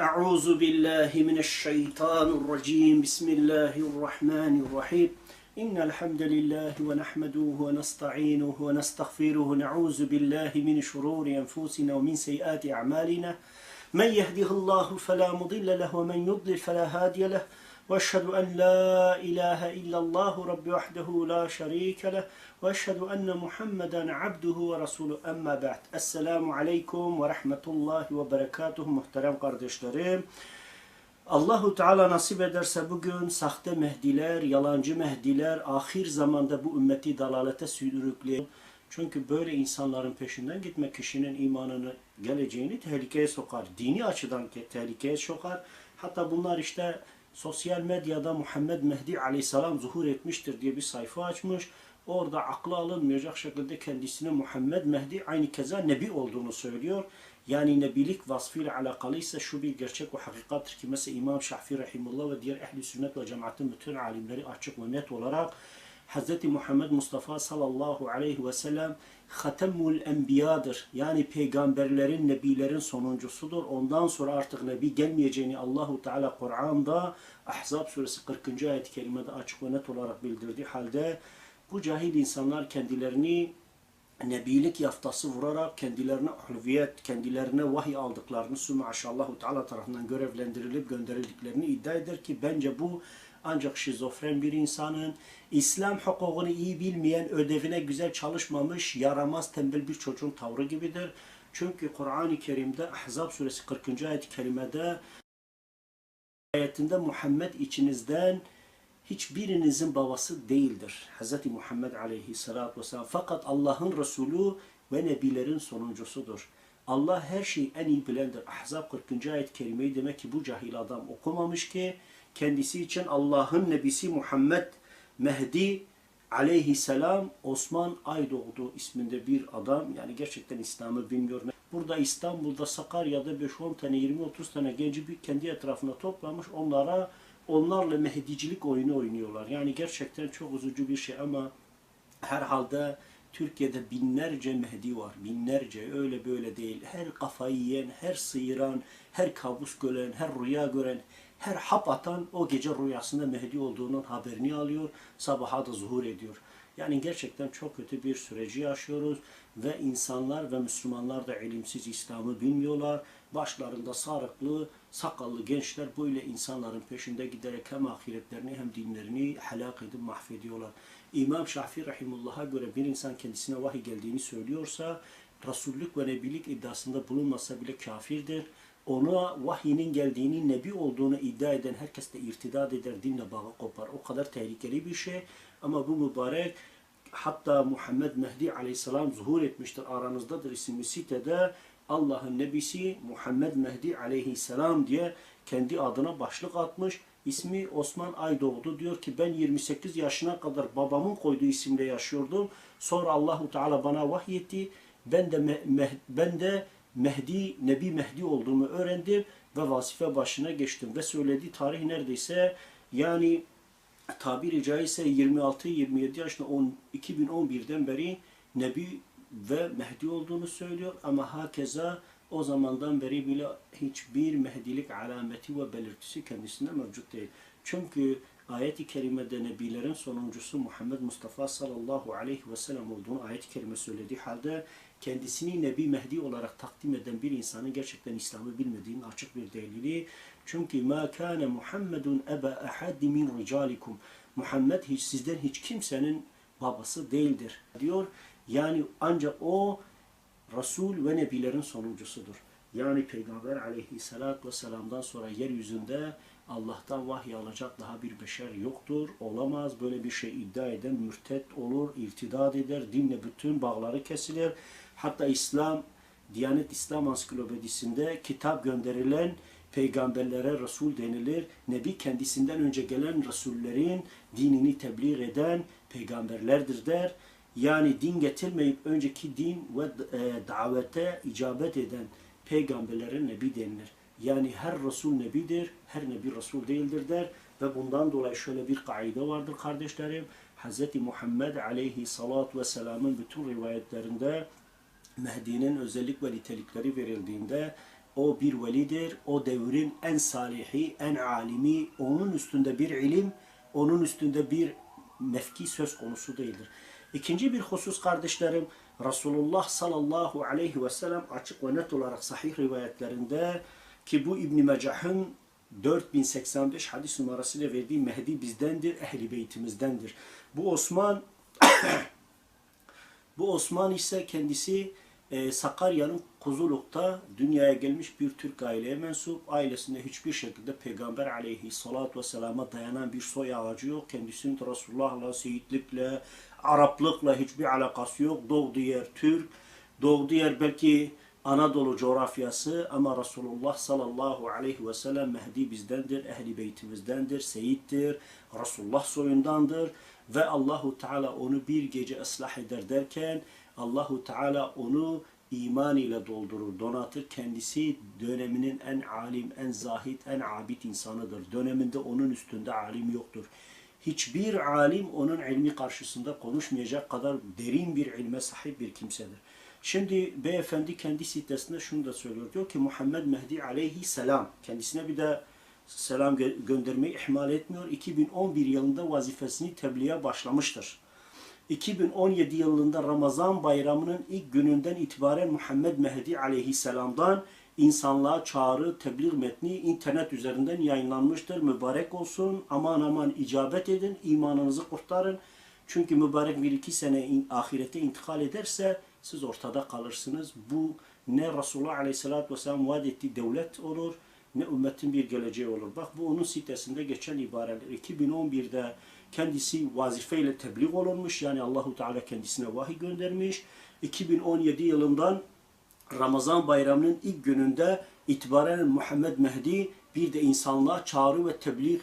أعوذ بالله من الشيطان الرجيم. بسم الله الرحمن الرحيم. إن الحمد لله ونحمده ونستعينه ونستغفره. ونعوذ بالله من شرور أنفسنا ومن سيئات أعمالنا. من يهده الله فلا مضل له ومن يضلل فلا هادي له. وأشهد أن لا إله إلا الله رب وحده لا شريك له وأشهد أن محمدا عبده ورسوله أما بعد السلام عليكم ورحمة الله وبركاته muhterem kardeşlerim Allahu Teala nasip ederse bugün sahte mehdiler, yalancı mehdiler ahir zamanda bu ümmeti dalalete sürükleyen çünkü böyle insanların peşinden gitmek kişinin imanını, geleceğini tehlikeye sokar. Dini açıdan ke- tehlikeye sokar. Hatta bunlar işte sosyal medyada Muhammed Mehdi aleyhisselam zuhur etmiştir diye bir sayfa açmış. Orada akla alınmayacak şekilde kendisine Muhammed Mehdi aynı keza nebi olduğunu söylüyor. Yani nebilik vasfıyla alakalıysa şu bir gerçek ve hakikattir ki mesela İmam Şafii Rahimullah ve diğer ehli sünnet ve cemaatin bütün alimleri açık ve net olarak Hz. Muhammed Mustafa sallallahu aleyhi ve sellem Hatemul Enbiya'dır. Yani peygamberlerin, nebilerin sonuncusudur. Ondan sonra artık nebi gelmeyeceğini Allahu Teala Kur'an'da Ahzab suresi 40. ayet-i açık ve net olarak bildirdiği halde bu cahil insanlar kendilerini nebilik yaftası vurarak kendilerine ulviyet, kendilerine vahiy aldıklarını sümme aşallahu teala tarafından görevlendirilip gönderildiklerini iddia eder ki bence bu ancak şizofren bir insanın İslam hukukunu iyi bilmeyen, ödevine güzel çalışmamış, yaramaz, tembel bir çocuğun tavrı gibidir. Çünkü Kur'an-ı Kerim'de Ahzab suresi 40. ayet-i kerimede ayetinde Muhammed içinizden hiçbirinizin babası değildir. Hz. Muhammed aleyhissalatü vesselam. Fakat Allah'ın Resulü ve Nebilerin sonuncusudur. Allah her şeyi en iyi bilendir. Ahzab 40. ayet kerimeyi demek ki bu cahil adam okumamış ki kendisi için Allah'ın Nebisi Muhammed Mehdi aleyhisselam Osman Aydoğdu isminde bir adam yani gerçekten İslam'ı bilmiyor. Burada İstanbul'da Sakarya'da 5-10 tane 20-30 tane genci bir kendi etrafına toplamış onlara onlarla Mehdicilik oyunu oynuyorlar. Yani gerçekten çok üzücü bir şey ama herhalde Türkiye'de binlerce Mehdi var. Binlerce öyle böyle değil. Her kafayı yiyen, her sıyıran, her kabus gören, her rüya gören, her hap atan o gece rüyasında Mehdi olduğunun haberini alıyor. Sabaha da zuhur ediyor. Yani gerçekten çok kötü bir süreci yaşıyoruz ve insanlar ve Müslümanlar da ilimsiz İslam'ı bilmiyorlar. Başlarında sarıklı, sakallı gençler böyle insanların peşinde giderek hem ahiretlerini hem dinlerini helak edip mahvediyorlar. İmam Şafii Rahimullah'a göre bir insan kendisine vahiy geldiğini söylüyorsa, Resullük ve Nebilik iddiasında bulunmasa bile kafirdir. Ona vahyinin geldiğini, Nebi olduğunu iddia eden herkes de irtidat eder, dinle bağı kopar. O kadar tehlikeli bir şey. Ama bu mübarek hatta Muhammed Mehdi aleyhisselam zuhur etmiştir. Aranızdadır isimli sitede Allah'ın Nebisi Muhammed Mehdi aleyhisselam diye kendi adına başlık atmış. İsmi Osman Aydoğdu diyor ki ben 28 yaşına kadar babamın koyduğu isimle yaşıyordum. Sonra Allahu Teala bana vahyetti. Ben de ben de Mehdi, Nebi Mehdi olduğumu öğrendim ve vazife başına geçtim ve söylediği tarih neredeyse yani tabiri caizse 26-27 yaşında on- 2011'den beri Nebi ve Mehdi olduğunu söylüyor ama hakeza o zamandan beri bile hiçbir Mehdilik alameti ve belirtisi kendisinde mevcut değil. Çünkü ayet-i kerimede Nebilerin sonuncusu Muhammed Mustafa sallallahu aleyhi ve sellem olduğunu ayet-i kerime söylediği halde kendisini Nebi Mehdi olarak takdim eden bir insanın gerçekten İslam'ı bilmediğinin açık bir delili. Çünkü ma kana Muhammedun eba ahad min ricalikum. Muhammed hiç sizden hiç kimsenin babası değildir diyor. Yani ancak o Resul ve Nebilerin sonuncusudur. Yani Peygamber aleyhissalatü vesselam'dan sonra yeryüzünde Allah'tan vahiy alacak daha bir beşer yoktur. Olamaz. Böyle bir şey iddia eden mürtet olur, irtidat eder, dinle bütün bağları kesilir. Hatta İslam, Diyanet İslam Ansiklopedisinde kitap gönderilen peygamberlere Resul denilir. Nebi kendisinden önce gelen Resullerin dinini tebliğ eden peygamberlerdir der. Yani din getirmeyip önceki din ve e, davete icabet eden peygamberlere nebi denilir. Yani her Resul nebidir, her nebi Resul değildir der ve bundan dolayı şöyle bir kaide vardır kardeşlerim. Hz. Muhammed aleyhi salatu vesselamın bütün rivayetlerinde Mehdi'nin özellik ve nitelikleri verildiğinde O bir velidir. O devrin en salihi, en alimi. Onun üstünde bir ilim, onun üstünde bir mefki söz konusu değildir. İkinci bir husus kardeşlerim, Resulullah sallallahu aleyhi ve sellem açık ve net olarak sahih rivayetlerinde ki bu İbn Mecah'ın 4085 hadis numarasıyla verdiği Mehdi bizdendir, ehli beytimizdendir. Bu Osman bu Osman ise kendisi e, Sakarya'nın Kuzuluk'ta dünyaya gelmiş bir Türk aileye mensup. Ailesinde hiçbir şekilde Peygamber aleyhissalatu vesselama dayanan bir soy ağacı yok. Kendisinin Resulullah'la, seyitlikle, Araplıkla hiçbir alakası yok. Doğduğu yer Türk. Doğduğu yer belki Anadolu coğrafyası ama Resulullah sallallahu aleyhi ve sellem Mehdi bizdendir, ehli beytimizdendir, seyittir, Resulullah soyundandır ve Allahu Teala onu bir gece ıslah eder derken Allahu Teala onu iman ile doldurur, donatır. Kendisi döneminin en alim, en zahid, en abid insanıdır. Döneminde onun üstünde alim yoktur. Hiçbir alim onun ilmi karşısında konuşmayacak kadar derin bir ilme sahip bir kimsedir. Şimdi beyefendi kendi sitesinde şunu da söylüyor. Diyor ki Muhammed Mehdi aleyhisselam kendisine bir de selam gö- göndermeyi ihmal etmiyor. 2011 yılında vazifesini tebliğe başlamıştır. 2017 yılında Ramazan bayramının ilk gününden itibaren Muhammed Mehdi aleyhisselamdan insanlığa çağrı, tebliğ metni internet üzerinden yayınlanmıştır. Mübarek olsun, aman aman icabet edin, imanınızı kurtarın. Çünkü mübarek bir iki sene ahirete intikal ederse siz ortada kalırsınız. Bu ne Resulullah Aleyhisselatü Vesselam vaat ettiği devlet olur, ne ümmetin bir geleceği olur. Bak bu onun sitesinde geçen ibareler. 2011'de kendisi vazifeyle tebliğ olunmuş. Yani Allahu Teala kendisine vahiy göndermiş. 2017 yılından Ramazan bayramının ilk gününde itibaren Muhammed Mehdi bir de insanlığa çağrı ve tebliğ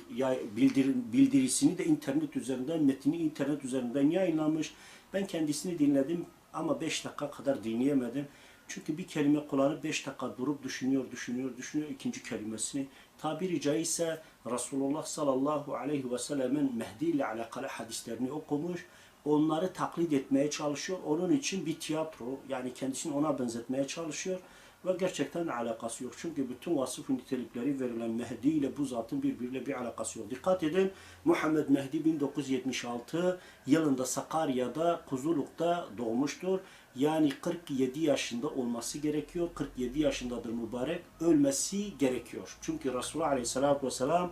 bildir, bildirisini de internet üzerinden, metni internet üzerinden yayınlamış. Ben kendisini dinledim ama 5 dakika kadar dinleyemedim. Çünkü bir kelime kullanıp 5 dakika durup düşünüyor, düşünüyor, düşünüyor ikinci kelimesini. Tabiri caizse Resulullah sallallahu aleyhi ve sellemin Mehdi ile alakalı hadislerini okumuş onları taklit etmeye çalışıyor. Onun için bir tiyatro yani kendisini ona benzetmeye çalışıyor ve gerçekten alakası yok. Çünkü bütün vasıf nitelikleri verilen Mehdi ile bu zatın birbiriyle bir alakası yok. Dikkat edin Muhammed Mehdi 1976 yılında Sakarya'da Kuzuluk'ta doğmuştur. Yani 47 yaşında olması gerekiyor. 47 yaşındadır mübarek. Ölmesi gerekiyor. Çünkü Resulullah Aleyhisselatü Vesselam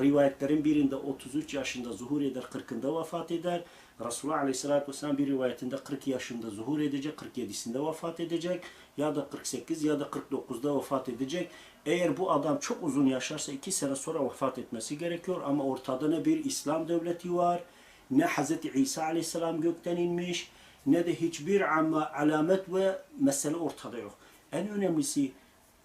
rivayetlerin birinde 33 yaşında zuhur eder, 40'ında vefat eder. Resulullah Aleyhisselatü Vesselam bir rivayetinde 40 yaşında zuhur edecek, 47'sinde vefat edecek ya da 48 ya da 49'da vefat edecek. Eğer bu adam çok uzun yaşarsa 2 sene sonra vefat etmesi gerekiyor ama ortada ne bir İslam devleti var, ne Hz. İsa Aleyhisselam gökten inmiş, ne de hiçbir ama alamet ve mesele ortada yok. En önemlisi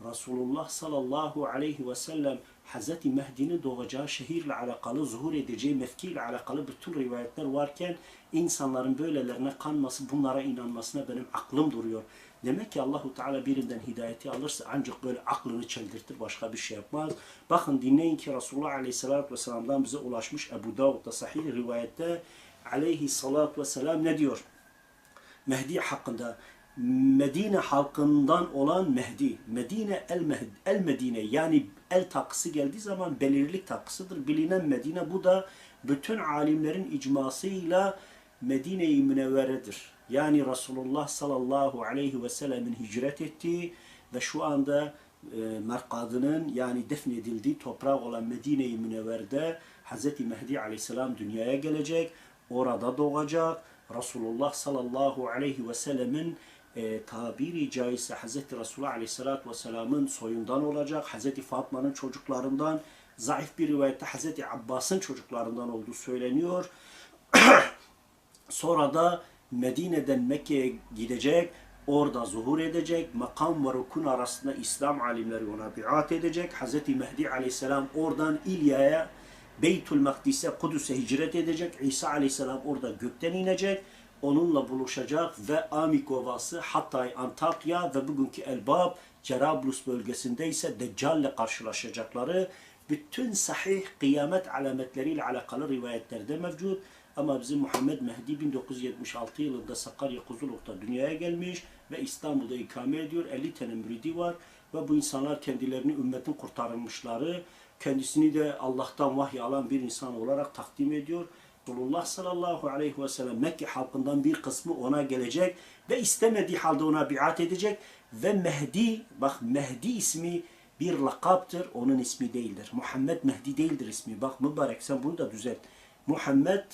Resulullah sallallahu aleyhi ve sellem Hz. Mehdi'nin doğacağı şehirle alakalı, zuhur edeceği mevkiyle alakalı bütün rivayetler varken insanların böylelerine kanması, bunlara inanmasına benim aklım duruyor. Demek ki Allahu Teala birinden hidayeti alırsa ancak böyle aklını çeldirtir, başka bir şey yapmaz. Bakın dinleyin ki Resulullah Aleyhisselatü Vesselam'dan bize ulaşmış Ebu Davud'da sahih rivayette Aleyhisselatü Vesselam ne diyor? Mehdi hakkında Medine halkından olan Mehdi. Medine el Mehdi, el Medine yani el takısı geldiği zaman belirlilik takısıdır. Bilinen Medine bu da bütün alimlerin icmasıyla Medine-i Münevvere'dir. Yani Resulullah sallallahu aleyhi ve sellemin hicret ettiği ve şu anda e, merkadının yani defnedildiği toprak olan Medine-i Münevver'de Hz. Mehdi aleyhisselam dünyaya gelecek. Orada doğacak. Resulullah sallallahu aleyhi ve sellemin e, tabiri caizse Hz. Resulullah aleyhissalatü vesselamın soyundan olacak. Hz. Fatma'nın çocuklarından, zayıf bir rivayette Hz. Abbas'ın çocuklarından olduğu söyleniyor. Sonra da Medine'den Mekke'ye gidecek. Orada zuhur edecek. Makam ve rukun arasında İslam alimleri ona biat edecek. Hz. Mehdi aleyhisselam oradan İlya'ya Beytül Makdis'e, Kudüs'e hicret edecek. İsa aleyhisselam orada gökten inecek. Onunla buluşacak ve Amik Ovası, Hatay, Antakya ve bugünkü Elbab, Cerablus bölgesinde ise Deccal ile karşılaşacakları bütün sahih kıyamet alametleriyle alakalı rivayetlerde mevcut. Ama bizim Muhammed Mehdi 1976 yılında Sakarya Kuzuluk'ta dünyaya gelmiş ve İstanbul'da ikame ediyor. 50 tane müridi var. ve bu insanlar kendilerini ümmetin kurtarılmışları, kendisini de Allah'tan vahiy alan bir insan olarak takdim ediyor. Resulullah sallallahu aleyhi ve sellem Mekke halkından bir kısmı ona gelecek ve istemediği halde ona biat edecek ve Mehdi, bak Mehdi ismi bir lakaptır, onun ismi değildir. Muhammed Mehdi değildir ismi. Bak mübarek sen bunu da düzelt. Muhammed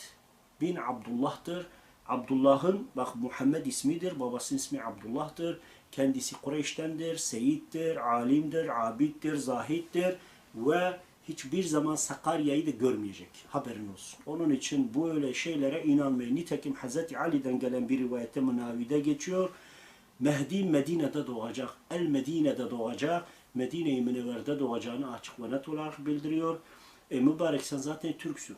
bin Abdullah'tır. Abdullah'ın bak Muhammed ismidir, babasının ismi Abdullah'tır. Kendisi Kureyş'tendir, seyittir, alimdir, abiddir, zahittir ve hiçbir zaman Sakarya'yı da görmeyecek. Haberin olsun. Onun için bu öyle şeylere inanmayın. Nitekim Hz. Ali'den gelen bir rivayette münavide geçiyor. Mehdi Medine'de doğacak. El Medine'de doğacak. Medine-i Münevver'de doğacağını açık ve net olarak bildiriyor. E, mübarek sen zaten Türksün.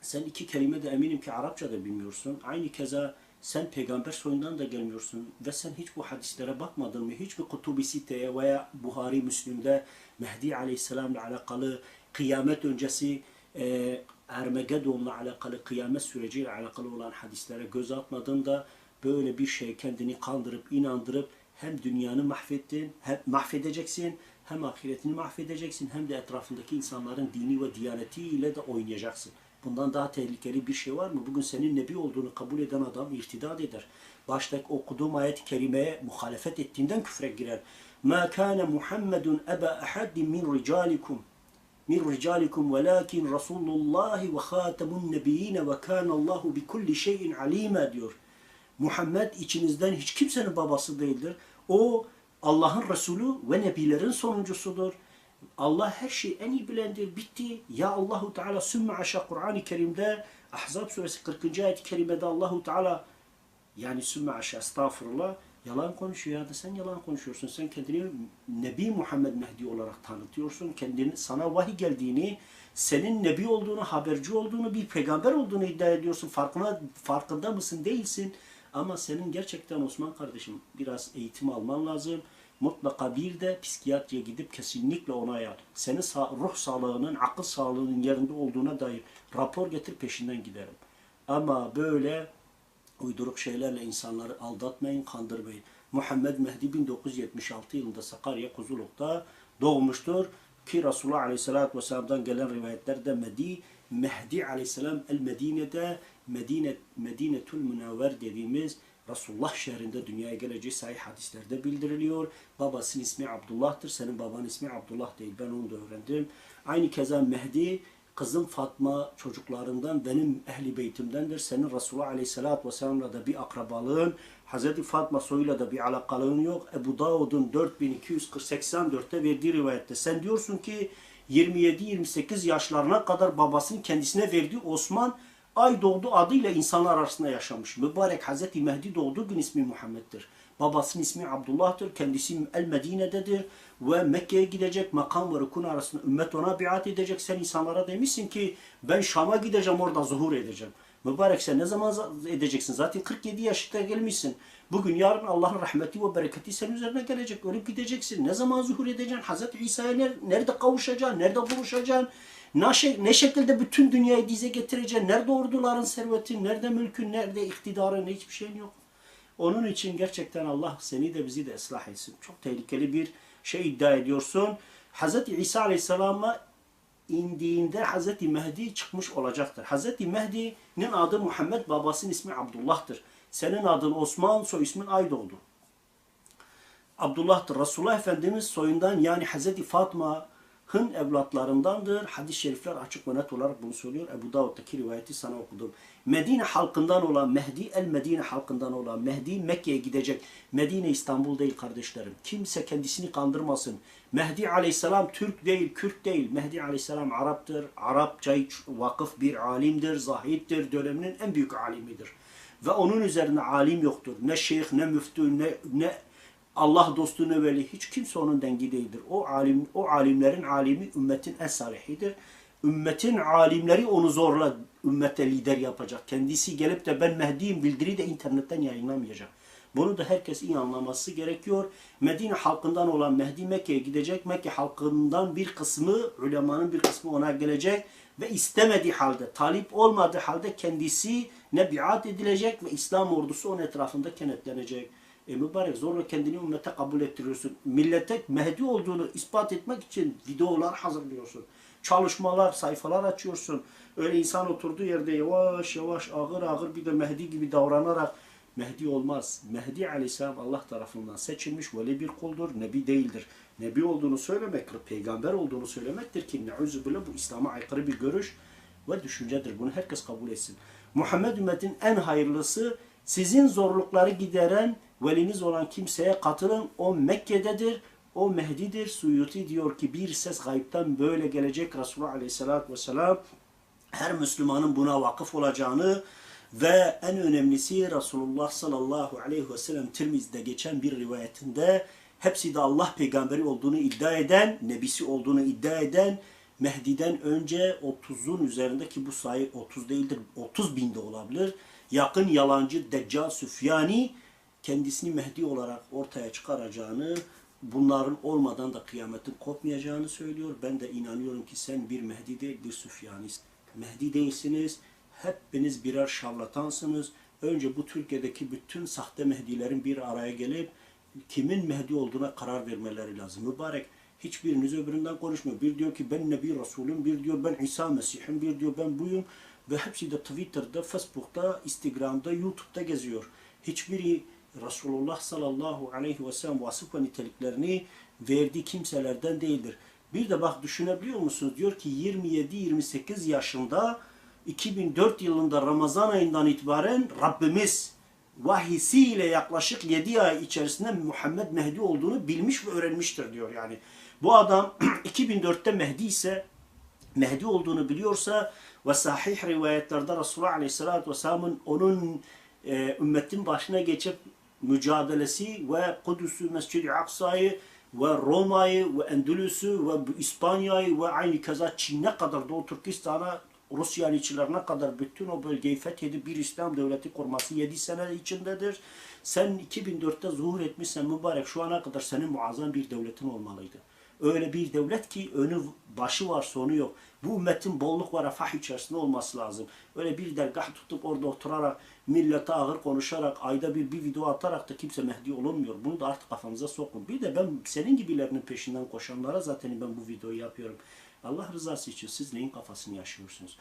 Sen iki kelime de eminim ki Arapça da bilmiyorsun. Aynı keza sen peygamber soyundan da gelmiyorsun ve sen hiç bu hadislere bakmadın mı? Hiçbir kutubi siteye veya Buhari Müslim'de Mehdi Aleyhisselam'la alakalı kıyamet öncesi e, Ermegedon'la alakalı kıyamet süreciyle alakalı olan hadislere göz atmadın da böyle bir şey kendini kandırıp inandırıp hem dünyanı mahvettin, hem mahvedeceksin, hem ahiretini mahvedeceksin, hem de etrafındaki insanların dini ve diyanetiyle de oynayacaksın. Bundan daha tehlikeli bir şey var mı? Bugün senin nebi olduğunu kabul eden adam irtidat eder. Başta okuduğum ayet-i kerimeye muhalefet ettiğinden küfre girer. مَا كَانَ مُحَمَّدٌ أَبَا أَحَدٍ مِنْ رِجَالِكُمْ min ricalikum velakin Resulullah ve hatamun nebiyyin ve kana Allahu bi kulli şeyin alima diyor. Muhammed içinizden hiç kimsenin babası değildir. O Allah'ın Resulü ve nebilerin sonuncusudur. Allah her şeyi en iyi bilendir. Bitti. Ya Allahu Teala sümme aşağı Kur'an-ı Kerim'de Ahzab suresi 40. ayet-i Allahu Teala yani sümme aşağı estağfurullah yalan konuşuyor ya da sen yalan konuşuyorsun. Sen kendini Nebi Muhammed Mehdi olarak tanıtıyorsun. Kendini sana vahiy geldiğini, senin nebi olduğunu, haberci olduğunu, bir peygamber olduğunu iddia ediyorsun. Farkına farkında mısın? Değilsin. Ama senin gerçekten Osman kardeşim biraz eğitim alman lazım. Mutlaka bir de psikiyatriye gidip kesinlikle onaya senin sa- ruh sağlığının, akıl sağlığının yerinde olduğuna dair rapor getir peşinden giderim. Ama böyle uyduruk şeylerle insanları aldatmayın, kandırmayın. Muhammed Mehdi 1976 yılında Sakarya Kuzuluk'ta doğmuştur. Ki Resulullah Aleyhisselatü Vesselam'dan gelen rivayetlerde Mehdi, Mehdi Aleyhisselam El Medine'de Medine, Medinetül Münevver dediğimiz Resulullah şehrinde dünyaya geleceği sahih hadislerde bildiriliyor. Babasının ismi Abdullah'tır. Senin babanın ismi Abdullah değil. Ben onu da öğrendim. Aynı keza Mehdi kızım Fatma çocuklarından benim ehli beytimdendir. Senin Resulullah Aleyhisselatü Vesselam'la da bir akrabalığın, Hazreti Fatma soyuyla da bir alakalığın yok. Ebu Davud'un 4284'te verdiği rivayette. Sen diyorsun ki 27-28 yaşlarına kadar babasının kendisine verdiği Osman Ay doğdu adıyla insanlar arasında yaşamış. Mübarek Hazreti Mehdi doğduğu gün ismi Muhammed'dir. Babasının ismi Abdullah'tır. Kendisi El Medine'dedir. Ve Mekke'ye gidecek makam ve rukun arasında ümmet ona biat edecek. Sen insanlara demişsin ki ben Şam'a gideceğim orada zuhur edeceğim. Mübarek sen ne zaman edeceksin? Zaten 47 yaşında gelmişsin. Bugün yarın Allah'ın rahmeti ve bereketi senin üzerine gelecek. Ölüp gideceksin. Ne zaman zuhur edeceksin? Hazreti İsa'ya nerede kavuşacaksın? Nerede buluşacaksın? Ne, şey, ne şekilde bütün dünyayı dize getireceksin? Nerede orduların serveti? Nerede mülkün? Nerede iktidarın? Hiçbir şeyin yok. Onun için gerçekten Allah seni de bizi de ıslah etsin. Çok tehlikeli bir şey iddia ediyorsun. Hz. İsa Aleyhisselam'a indiğinde Hz. Mehdi çıkmış olacaktır. Hz. Mehdi'nin adı Muhammed, babasının ismi Abdullah'tır. Senin adın Osman, soy ismin Aydoğdu. Abdullah'tır. Resulullah Efendimiz soyundan yani Hz. Fatma'nın evlatlarındandır. Hadis-i şerifler açık ve net olarak bunu söylüyor. Ebu Davud'daki rivayeti sana okudum. Medine halkından olan Mehdi, El Medine halkından olan Mehdi Mekke'ye gidecek. Medine İstanbul değil kardeşlerim. Kimse kendisini kandırmasın. Mehdi aleyhisselam Türk değil, Kürt değil. Mehdi aleyhisselam Arap'tır. Arapça vakıf bir alimdir, zahittir. Döneminin en büyük alimidir. Ve onun üzerine alim yoktur. Ne şeyh, ne müftü, ne, ne Allah dostu, ne veli. Hiç kimse onun dengi değildir. O alim, o alimlerin alimi ümmetin en salihidir. Ümmetin alimleri onu zorla ümmete lider yapacak. Kendisi gelip de ben Mehdi'yim bildiri de internetten yayınlamayacak. Bunu da herkes iyi anlaması gerekiyor. Medine halkından olan Mehdi Mekke'ye gidecek. Mekke halkından bir kısmı, ulemanın bir kısmı ona gelecek ve istemediği halde, talip olmadığı halde kendisi ne biat edilecek ve İslam ordusu onun etrafında kenetlenecek. E mübarek zorla kendini ümmete kabul ettiriyorsun. Millete Mehdi olduğunu ispat etmek için videolar hazırlıyorsun. Çalışmalar, sayfalar açıyorsun. Öyle insan oturduğu yerde yavaş yavaş ağır ağır bir de Mehdi gibi davranarak Mehdi olmaz. Mehdi aleyhisselam Allah tarafından seçilmiş veli bir kuldur, nebi değildir. Nebi olduğunu söylemek, peygamber olduğunu söylemektir ki neuzü bile bu İslam'a aykırı bir görüş ve düşüncedir. Bunu herkes kabul etsin. Muhammed ümmetin en hayırlısı sizin zorlukları gideren veliniz olan kimseye katılın. O Mekke'dedir. O Mehdi'dir. Suyuti diyor ki bir ses gayipten böyle gelecek Resulullah Aleyhisselatü Vesselam her Müslümanın buna vakıf olacağını ve en önemlisi Resulullah sallallahu aleyhi ve sellem Tirmiz'de geçen bir rivayetinde hepsi de Allah peygamberi olduğunu iddia eden, nebisi olduğunu iddia eden Mehdi'den önce 30'un üzerindeki bu sayı 30 değildir, 30 binde olabilir. Yakın yalancı Deccal Süfyani kendisini Mehdi olarak ortaya çıkaracağını, bunların olmadan da kıyametin kopmayacağını söylüyor. Ben de inanıyorum ki sen bir Mehdi değil, bir Süfyanist. Mehdi değilsiniz. Hepiniz birer şarlatansınız. Önce bu Türkiye'deki bütün sahte Mehdilerin bir araya gelip kimin Mehdi olduğuna karar vermeleri lazım. Mübarek hiçbiriniz öbüründen konuşmuyor. Bir diyor ki ben Nebi Resulüm, bir diyor ben İsa Mesih'im, bir diyor ben buyum. Ve hepsi de Twitter'da, Facebook'ta, Instagram'da, YouTube'da geziyor. Hiçbiri Resulullah sallallahu aleyhi ve sellem vasıf ve niteliklerini verdiği kimselerden değildir. Bir de bak düşünebiliyor musunuz? Diyor ki 27-28 yaşında 2004 yılında Ramazan ayından itibaren Rabbimiz vahisiyle yaklaşık 7 ay içerisinde Muhammed Mehdi olduğunu bilmiş ve öğrenmiştir diyor yani. Bu adam 2004'te Mehdi ise Mehdi olduğunu biliyorsa ve sahih rivayetlerde Resulullah Aleyhisselatü Vesselam'ın onun e, ümmetin başına geçip mücadelesi ve Kudüs'ü, Mescid-i Aksa'yı ve Roma'yı ve Endülüs'ü ve İspanya'yı ve aynı keza Çin'e kadar Doğu Türkistan'a Rusya içlerine kadar bütün o bölgeyi fethedip bir İslam devleti kurması 7 sene içindedir. Sen 2004'te zuhur etmişsen mübarek şu ana kadar senin muazzam bir devletin olmalıydı. Öyle bir devlet ki önü başı var sonu yok. Bu ümmetin bolluk ve refah içerisinde olması lazım. Öyle bir dergah tutup orada oturarak millete ağır konuşarak ayda bir bir video atarak da kimse Mehdi olunmuyor. Bunu da artık kafamıza sokun. Bir de ben senin gibilerinin peşinden koşanlara zaten ben bu videoyu yapıyorum. Allah rızası için siz neyin kafasını yaşıyorsunuz?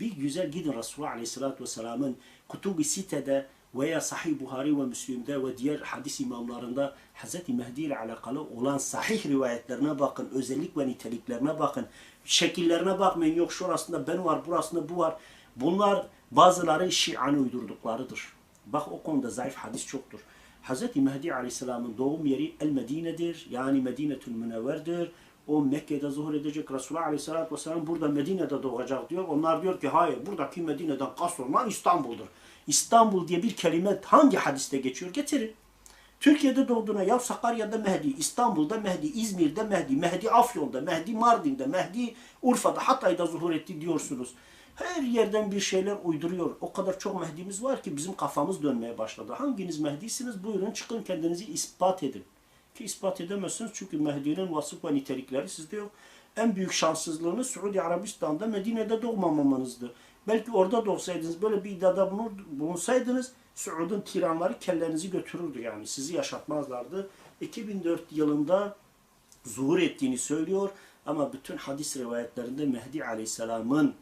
Bir güzel gidin Resulullah Aleyhisselatü Vesselam'ın Kutubu Site'de veya Sahih Buhari ve Müslim'de ve diğer hadis imamlarında Hz. Mehdi ile alakalı olan sahih rivayetlerine bakın. Özellik ve niteliklerine bakın. Şekillerine bakmayın. Yok şurasında ben var, burasında bu var. Bunlar bazıları Şia'nın uydurduklarıdır. Bak o konuda zayıf hadis çoktur. Hz. Mehdi Aleyhisselam'ın doğum yeri El Medine'dir. Yani Medinetül Münevver'dir. O Mekke'de zuhur edecek Resulullah Aleyhisselatü Vesselam burada Medine'de doğacak diyor. Onlar diyor ki hayır buradaki Medine'den kastolunan İstanbul'dur. İstanbul diye bir kelime hangi hadiste geçiyor? Getirin. Türkiye'de doğduğuna ya Sakarya'da Mehdi, İstanbul'da Mehdi, İzmir'de Mehdi, Mehdi Afyon'da, Mehdi Mardin'de, Mehdi Urfa'da, Hatay'da zuhur etti diyorsunuz. Her yerden bir şeyler uyduruyor. O kadar çok Mehdi'miz var ki bizim kafamız dönmeye başladı. Hanginiz Mehdi'siniz? Buyurun çıkın kendinizi ispat edin. Ki ispat edemezsiniz çünkü Mehdi'nin vasıf ve nitelikleri sizde yok. En büyük şanssızlığınız Suudi Arabistan'da Medine'de doğmamamanızdı. Belki orada doğsaydınız, böyle bir iddiada bulunsaydınız Suud'un tiranları kellerinizi götürürdü yani. Sizi yaşatmazlardı. 2004 yılında zuhur ettiğini söylüyor ama bütün hadis rivayetlerinde Mehdi Aleyhisselam'ın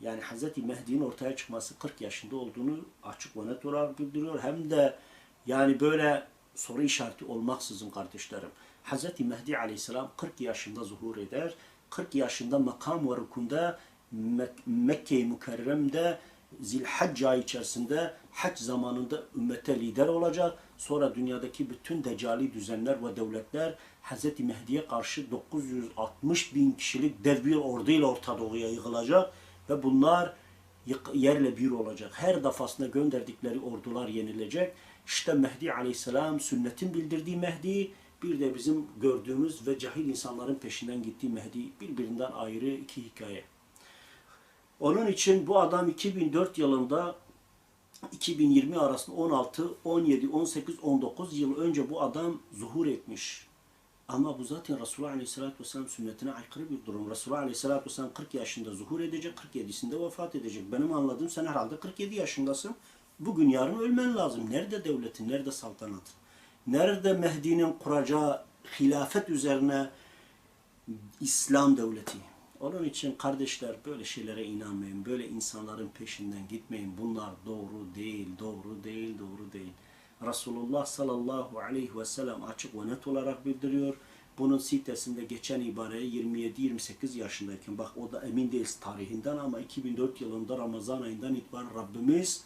yani Hz. Mehdi'nin ortaya çıkması 40 yaşında olduğunu açık ve net olarak bildiriyor. Hem de yani böyle soru işareti olmaksızın kardeşlerim. Hz. Mehdi Aleyhisselam 40 yaşında zuhur eder. 40 yaşında makam ve rükunda Mek Mekke-i Mükerrem'de Zilhacc ayı içerisinde hac zamanında ümmete lider olacak. Sonra dünyadaki bütün decali düzenler ve devletler Hz. Mehdi'ye karşı 960 bin kişilik dev bir orduyla Orta Doğu'ya yığılacak ve bunlar yerle bir olacak. Her defasında gönderdikleri ordular yenilecek. İşte Mehdi Aleyhisselam sünnetin bildirdiği Mehdi bir de bizim gördüğümüz ve cahil insanların peşinden gittiği Mehdi birbirinden ayrı iki hikaye. Onun için bu adam 2004 yılında 2020 arasında 16, 17, 18, 19 yıl önce bu adam zuhur etmiş. Ama bu zaten Resulullah Aleyhisselatü Vesselam sünnetine aykırı bir durum. Resulullah Aleyhisselatü Vesselam 40 yaşında zuhur edecek, 47'sinde vefat edecek. Benim anladığım sen herhalde 47 yaşındasın. Bugün yarın ölmen lazım. Nerede devletin, nerede saltanatın? Nerede Mehdi'nin kuracağı hilafet üzerine İslam devleti? Onun için kardeşler böyle şeylere inanmayın. Böyle insanların peşinden gitmeyin. Bunlar doğru değil, doğru değil, doğru değil. Resulullah sallallahu aleyhi ve sellem açık ve net olarak bildiriyor. Bunun sitesinde geçen ibareye 27-28 yaşındayken bak o da emin değiliz tarihinden ama 2004 yılında Ramazan ayından itibaren Rabbimiz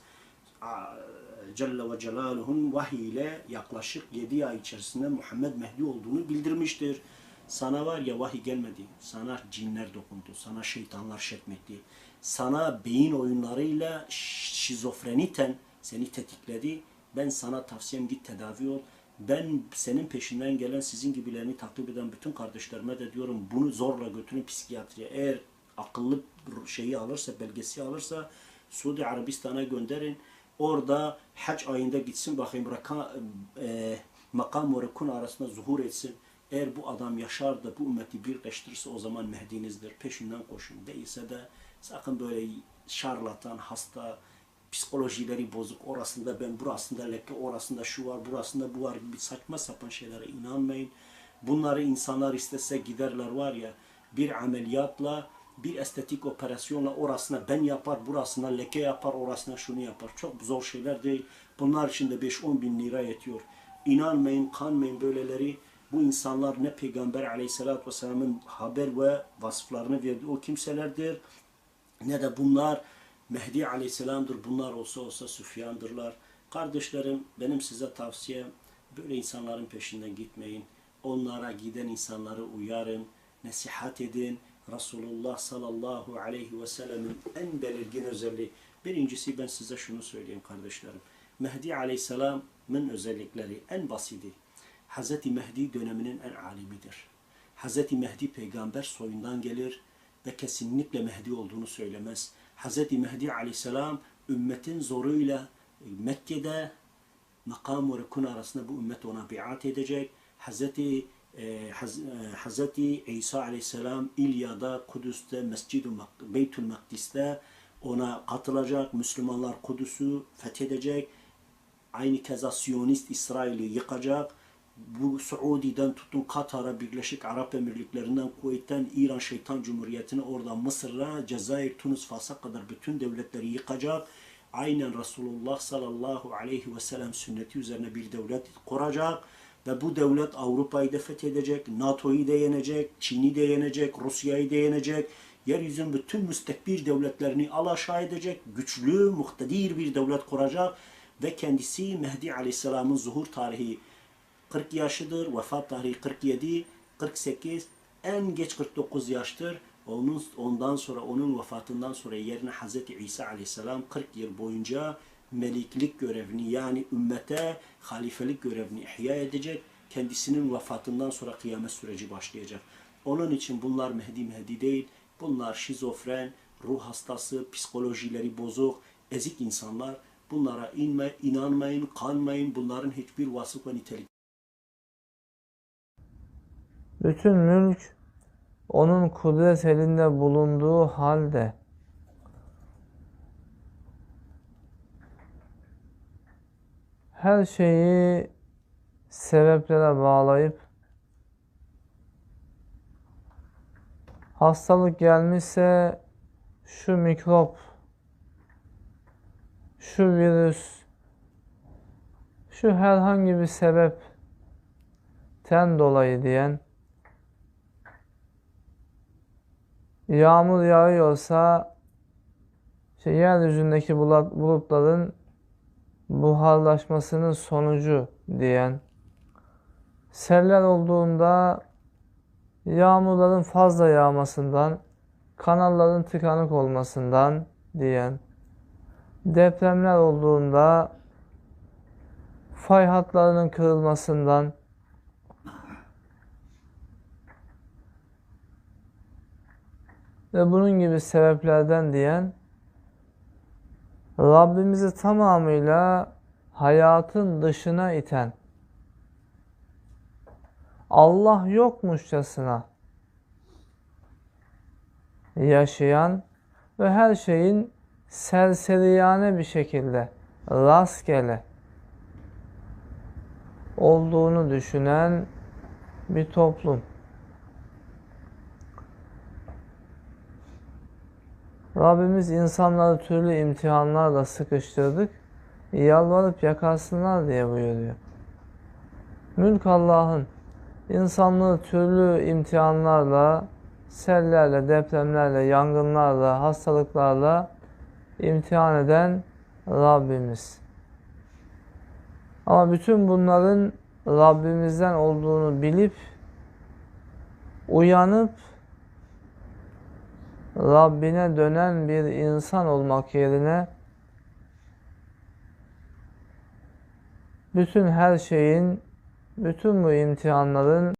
Celle ve Celaluhu'nun vahiy ile yaklaşık 7 ay içerisinde Muhammed Mehdi olduğunu bildirmiştir. Sana var ya vahiy gelmedi. Sana cinler dokundu. Sana şeytanlar şetmetti. Sana beyin oyunlarıyla şizofreniten seni tetikledi. Ben sana tavsiyem git tedavi ol. Ben senin peşinden gelen sizin gibilerini takip eden bütün kardeşlerime de diyorum bunu zorla götürün psikiyatriye. Eğer akıllı şeyi alırsa, belgesi alırsa Suudi Arabistan'a gönderin. Orada hac ayında gitsin bakayım raka, e, makam ve rukun arasında zuhur etsin. Eğer bu adam yaşar da bu ümmeti birleştirirse o zaman Mehdi'nizdir. Peşinden koşun. Değilse de sakın böyle şarlatan, hasta, psikolojileri bozuk, orasında ben, burasında leke, orasında şu var, burasında bu var gibi saçma sapan şeylere inanmayın. Bunları insanlar istese giderler var ya bir ameliyatla bir estetik operasyonla orasına ben yapar, burasına leke yapar, orasına şunu yapar. Çok zor şeyler değil. Bunlar için de 5-10 bin lira yetiyor. İnanmayın, kanmayın böyleleri. Bu insanlar ne Peygamber aleyhissalatü vesselamın haber ve vasıflarını verdiği o kimselerdir. Ne de bunlar Mehdi aleyhisselamdır. Bunlar olsa olsa Süfyan'dırlar. Kardeşlerim benim size tavsiyem böyle insanların peşinden gitmeyin. Onlara giden insanları uyarın, nasihat edin. Resulullah sallallahu aleyhi ve sellemin en belirgin özelliği. Birincisi ben size şunu söyleyeyim kardeşlerim. Mehdi aleyhisselamın özellikleri en basiti. Hz. Mehdi döneminin en alimidir. Hz. Mehdi peygamber soyundan gelir ve kesinlikle Mehdi olduğunu söylemez. Hz. Mehdi aleyhisselam ümmetin zoruyla Mekke'de makam ve rükun arasında bu ümmet ona biat edecek. Hz. E, e. İsa aleyhisselam İlya'da, Kudüs'te, Mescid-i Beytül Makdis'te ona katılacak. Müslümanlar Kudüs'ü fethedecek. Aynı keza Siyonist İsrail'i yıkacak. Bu Suudi'den tutun Katar'a, Birleşik Arap Emirliklerinden, Kuveyt'ten, İran Şeytan Cumhuriyeti'ne, oradan Mısır'a, Cezayir, Tunus, Fas'a kadar bütün devletleri yıkacak. Aynen Resulullah sallallahu aleyhi ve sellem sünneti üzerine bir devlet kuracak. Ve bu devlet Avrupa'yı da fethedecek, NATO'yu da yenecek, Çin'i de yenecek, Rusya'yı da yenecek. Yeryüzünün bütün müstekbir devletlerini alaşağı edecek, güçlü, muhtedir bir devlet kuracak. Ve kendisi Mehdi Aleyhisselam'ın zuhur tarihi 40 yaşıdır, vefat tarihi 47, 48, en geç 49 yaştır. Onun, ondan sonra, onun vefatından sonra yerine Hz. İsa Aleyhisselam 40 yıl boyunca meliklik görevini yani ümmete halifelik görevini ihya edecek. Kendisinin vefatından sonra kıyamet süreci başlayacak. Onun için bunlar Mehdi Mehdi değil. Bunlar şizofren, ruh hastası, psikolojileri bozuk, ezik insanlar. Bunlara inme, inanmayın, kanmayın. Bunların hiçbir vasıf ve nitelik. Bütün mülk onun kudret elinde bulunduğu halde. Her şeyi sebeplere bağlayıp hastalık gelmişse şu mikrop, şu virüs, şu herhangi bir sebepten dolayı diyen yağmur yağıyorsa işte yeryüzündeki bulut- bulutların buharlaşmasının sonucu diyen, seller olduğunda yağmurların fazla yağmasından, kanalların tıkanık olmasından diyen, depremler olduğunda fay hatlarının kırılmasından, ve bunun gibi sebeplerden diyen Rabbimizi tamamıyla hayatın dışına iten Allah yokmuşçasına yaşayan ve her şeyin serseriyane bir şekilde rastgele olduğunu düşünen bir toplum. Rabbimiz insanları türlü imtihanlarla sıkıştırdık. Yalvarıp yakarsınlar diye buyuruyor. Mülk Allah'ın. İnsanlığı türlü imtihanlarla, sellerle, depremlerle, yangınlarla, hastalıklarla imtihan eden Rabbimiz. Ama bütün bunların Rabbimizden olduğunu bilip uyanıp Rabbine dönen bir insan olmak yerine bütün her şeyin, bütün bu imtihanların